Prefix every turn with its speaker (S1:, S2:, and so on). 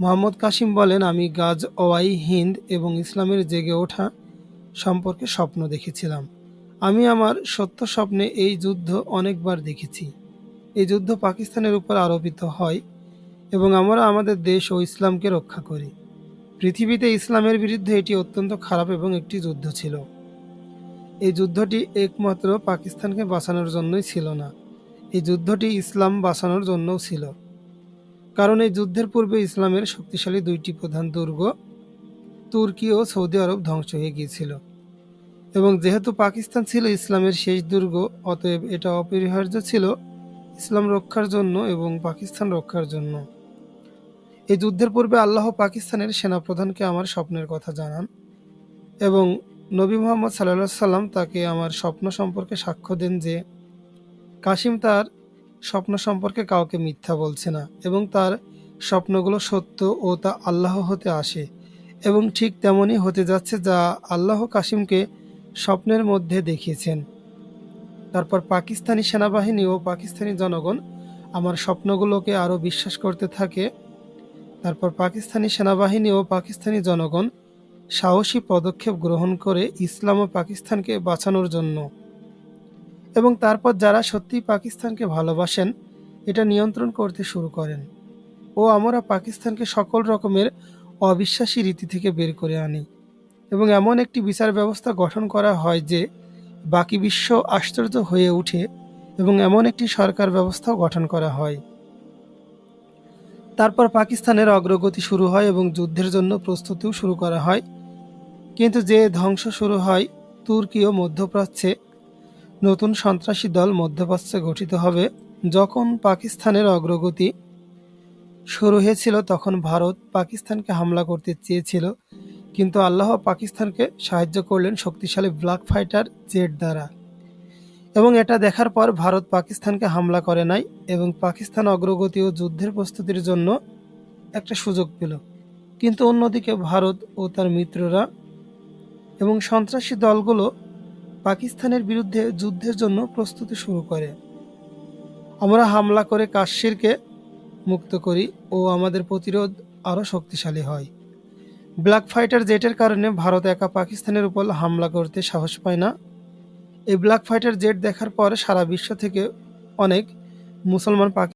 S1: মোহাম্মদ কাসিম বলেন, আমি গাজ, ওয়াই, হিন্দ এবং ইসলামের জেগে ওঠা সম্পর্কে স্বপ্ন দেখেছিলাম। আমি আমার সত্য স্বপ্নে এই যুদ্ধ অনেকবার দেখেছি। এই যুদ্ধ পাকিস্তানের উপর আরোপিত হয় এবং আমরা আমাদের দেশ ও ইসলামকে রক্ষা করি। পৃথিবীতে ইসলামের বিরুদ্ধে এটি অত্যন্ত খারাপ এবং একটি যুদ্ধ ছিল। এই যুদ্ধটি একমাত্র পাকিস্তানকে বাঁচানোর জন্যই ছিল না। এই যুদ্ধটি ইসলাম বাঁচানোর জন্যও ছিল। কারণ এই যুদ্ধের পূর্বে ইসলামের শক্তিশালী দুইটি প্রধান দুর্গ, তুর্কি ও সৌদি আরব ধ্বংস হয়ে গিয়েছিল। এবং যেহেতু পাকিস্তান ছিল ইসলামের শেষ দুর্গ, অতএব এটা অপরিহার্য ছিল ইসলাম রক্ষার জন্য এবং পাকিস্তান রক্ষার জন্য। এই যুদ্ধের পূর্বে আল্লাহ পাকিস্তানের সেনাপ্রধানকে আমার স্বপ্নের কথা জানান এবং নবী মোহাম্মদ সাল্লাহ সাল্লাম তাকে আমার স্বপ্ন সম্পর্কে সাক্ষ্য দেন যে কাশিম তার স্বপ্ন সম্পর্কে কাউকে মিথ্যা বলছে না এবং তার স্বপ্নগুলো সত্য ও তা আল্লাহ হতে আসে এবং ঠিক তেমনই হতে যাচ্ছে যা আল্লাহ কাশিমকে স্বপ্নের মধ্যে দেখিয়েছেন। তারপর পাকিস্তানি সেনাবাহিনী ও পাকিস্তানি জনগণ আমার স্বপ্নগুলোকে আরও বিশ্বাস করতে থাকে। তারপর পাকিস্তানি সেনাবাহিনী ও পাকিস্তানি জনগণ সাহসী পদক্ষেপ গ্রহণ করে ইসলাম ও পাকিস্তানকে বাঁচানোর জন্য এবং তারপর যারা সত্যিই পাকিস্তানকে ভালোবাসেন, এটা নিয়ন্ত্রণ করতে শুরু করেন। ও আমরা পাকিস্তানকে সকল রকমের অবিশ্বাসী রীতি থেকে বের করে আনি। এবং এমন একটি বিচার ব্যবস্থা গঠন করা হয় যে, বাকি বিশ্ব আশ্চর্য হয়ে ওঠে এবং এমন একটি সরকার ব্যবস্থাও গঠন করা হয়। তারপর পাকিস্তানের অগ্রগতি শুরু হয় এবং যুদ্ধের জন্য প্রস্তুতিও শুরু করা হয়। কিন্তু যে ধ্বংস শুরু হয়, তুর্কি ও মধ্যপ্রাচ্যে নতুন সন্ত্রাসী দল মধ্যপ্রাচ্যে গঠিত হবে যখন পাকিস্তানের অগ্রগতি শুরু হয়েছিল তখন ভারত পাকিস্তানকে হামলা করতে চেয়েছিল। কিন্তু আল্লাহ পাকিস্তানকে সাহায্য করলেন শক্তিশালী ব্ল্যাক ফাইটার জেট দ্বারা। এবং এটা দেখার পর ভারত পাকিস্তানকে হামলা করে নাই এবং পাকিস্তান অগ্রগতি ও যুদ্ধের প্রস্তুতির জন্য একটা সুযোগ পেল। কিন্তু অন্যদিকে ভারত ও তার মিত্ররা এবং সন্ত্রাসী দলগুলো পাকিস্তানের বিরুদ্ধে যুদ্ধের জন্য প্রস্তুতি শুরু করে। আমরা হামলা করে কাশ্মীরকে মুক্ত করি ও আমাদের প্রতিরোধ আরও শক্তিশালী হয়। ব্ল্যাক ফাইটার জেটের কারণে ভারত একা পাকিস্তানের উপর হামলা করতে সাহস পায় না। এই ব্ল্যাক ফাইটার জেট দেখার পর সারা বিশ্ব থেকে অনেক মুসলমান পাকি